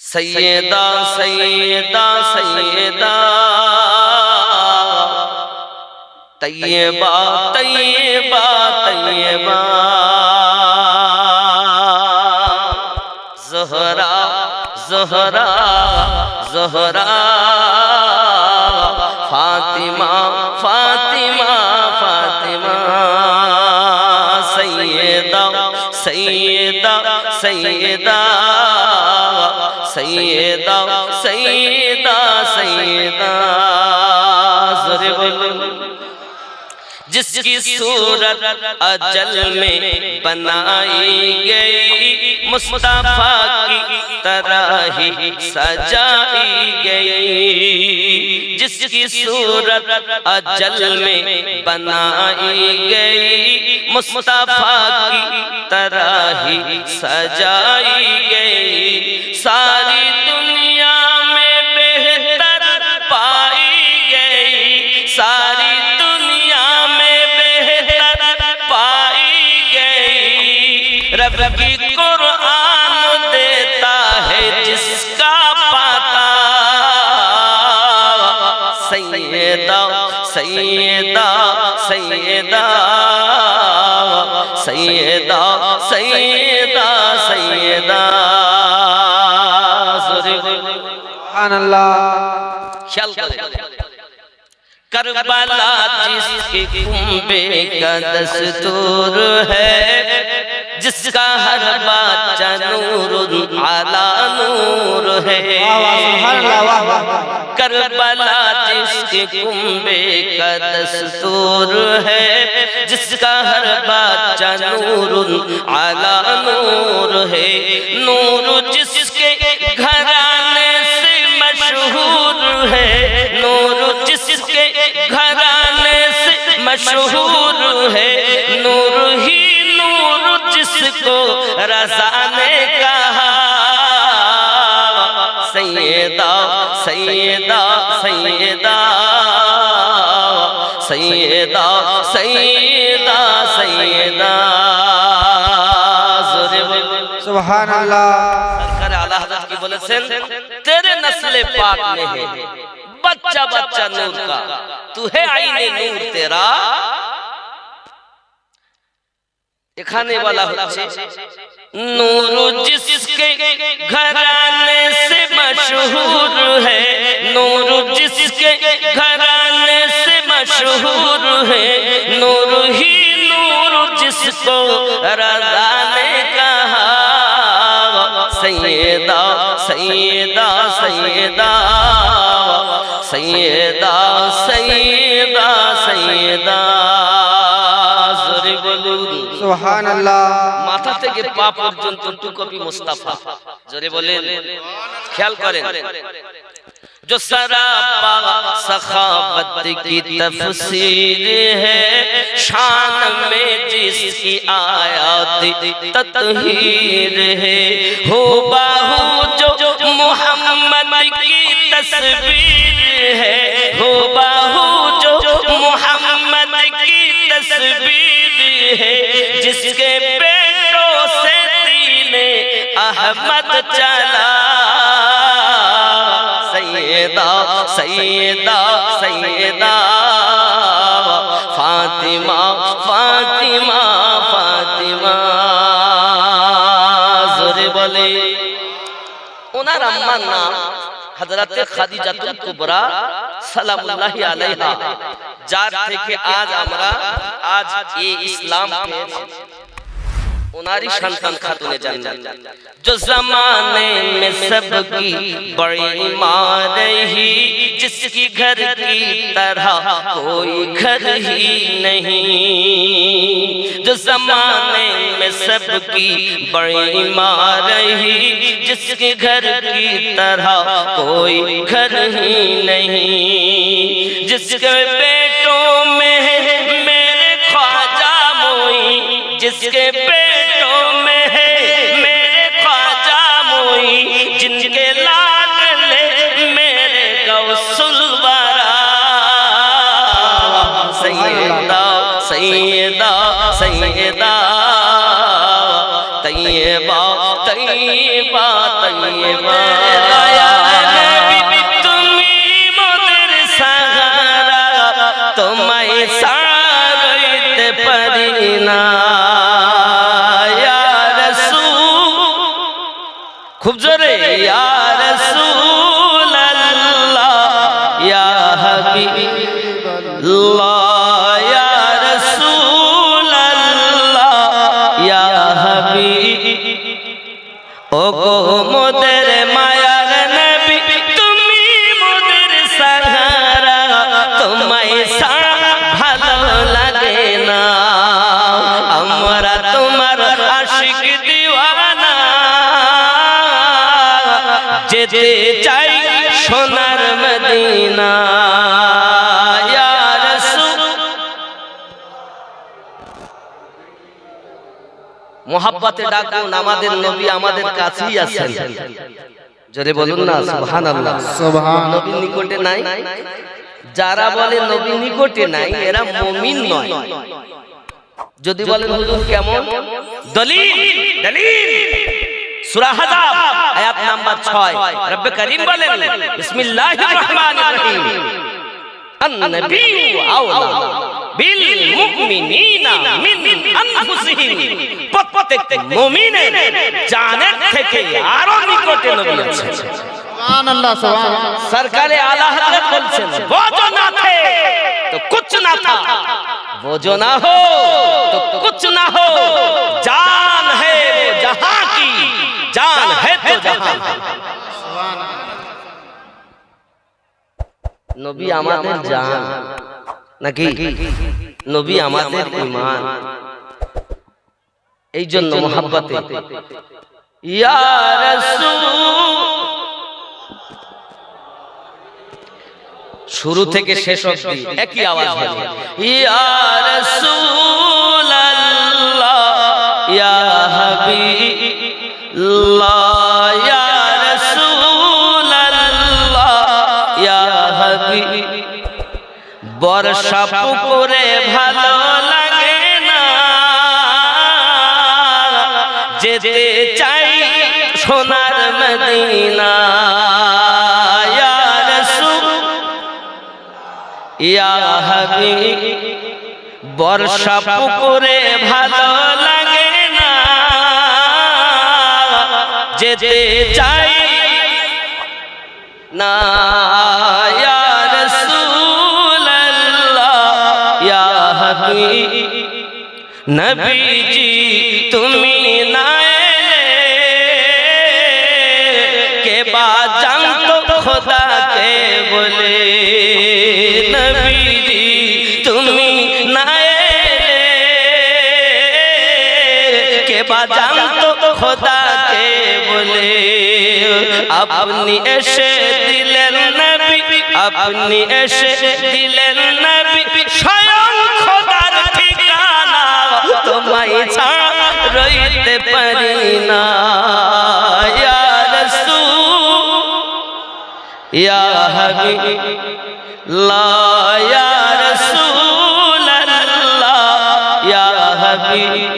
সৈয়দা সৈয়দা সৈয়দা তৈয়বা তৈয়বা তৈয়বা জহরা জহরা জহরা সৈয়দা সৈয়দা جس کی صورت اجل میں بنائی گئی، مصطفیٰ کی طرح ہی سجائی گئی۔ جس کی صورت اجل میں بنائی گئی، مصطفیٰ کی طرح ہی سجائی گئی۔ ساری دنیا کربلا جس کے کمبے کا دستور ہے جس کا ہر بچہ نور عالی نور ہے۔ کربلا جس کے کنبے کا دستور ہے۔ جس کا ہر بچہ نور عالی نور ہے۔ نور جس کے گھرانے سے مشہور ہے۔ نور جس کے گھرانے سے مشہور ہے۔ کو رضا نے کہا سیدہ سیدہ۔ سیدہ سیدہ سیدہ۔ سیدہ سبحان اللہ۔ سرکر اعلی حضرت کی بولت سے تیرے نسل پاک میں ہے بچہ بچہ نور کا۔ تو ہے آئین نور تیرا۔ دکھانے والا ہوتے نور جس کے گھرانے سے مشہور ہے۔ نور جس کے گھرانے سے مشہور ہے۔ نور ہی نور جس کو رضا نے کہا۔ سیدہ سیدہ سیدہ۔ سیدہ سیدہ سیدہ۔ সুবহানাল্লাহ মাথা থেকে পা পর্যন্ত টুকপি মুস্তাফা জোরে বলেন খেয়াল করেন جو سراپا سخاوت کی تفسیر ہے شان میں جس کی آیات تطہیر ہے ہو باہو جو محمد کی تصویر ہے ہو باہو جو محمد کی تصویر ہے جس کے پیٹوں سے دین احمد چلا۔ سیدہ سیدہ سیدہ۔ فاطمہ فاطمہ فاطمہ۔ زورے بولے، انہاں اماں نام حضرت خدیجہ کبرا سلام اللہ علیہ علیہا যার থেকে آج آمرا آج یہ اسلام کے انہاری شانتن خاتون جنت جو زمانے میں سب کی بڑی ماں رہی جس کی گھر کی طرح کوئی گھر ہی نہیں جو زمانے میں سب کی بڑی ماں رہی جس کی گھر کی طرح کوئی گھر ہی نہیں جس کے بیٹوں میں میرے خواجہ موئی جس کے بیٹوں सैदा सैदा तैयबा तैयबा तैयबा তোমায় সাগরিতে পারি না। খুব জোরে ইয়া হাবিব ও গো মোদের মায়ার নবী, তুমি মোদের সাহারা, তোমায় সারা ভালো লাগে না। আমরা তোমার আশিক দিওয়ানা। যেতে চাই সোনার মদিনা। মোহাব্বাতে ডাকুন আমাদের নবী আমাদের কাছেই আছেন। জোরে বলুন না সুবহান আল্লাহ সুবহান নবী নিকটে নাই? যারা বলে নবী নিকটে নাই এরা মুমিন নয়। যদি বলেন হুজুর কেমন? দলিল দলিল। সূরা হাজাব আয়াত নাম্বার 6 রব্বে করিম বলেন বিসমিল্লাহির রহমানির রহিম। আন-নবী আওলা। সরকারে বলছেন বোঝো না থে। না না নবী আমাদের জান। নাকি? নবী আমাদের ইমান। এই জন্য মোহাব্বতে। ইয়া রাসূল। শুরু থেকে শেষ অবধি একই আওয়াজ হবে। ইয়া রাসূলুল্লাহ। ইয়া হাবিবাল্লাহ বর্ষা পুকুরে ভালো লাগে না। যেতে চাই সোনার মদিনা বর্ষা পুকুরে ভালো লাগে না। যেতে চাই না। নবীজি, তুমি না কে বা জানতো খোদা কে বলে? নবীজি, তুমি না কে বা জানতো খোদা কে বলে? আপনি এসে দিলেন নবী, আপনি এসে দিলেন নবী তোমায় ছাড়া রইতে পারি না। ইয়া রাসূল ইয়া হাবিব লা ইয়া ইয়া হাবিব।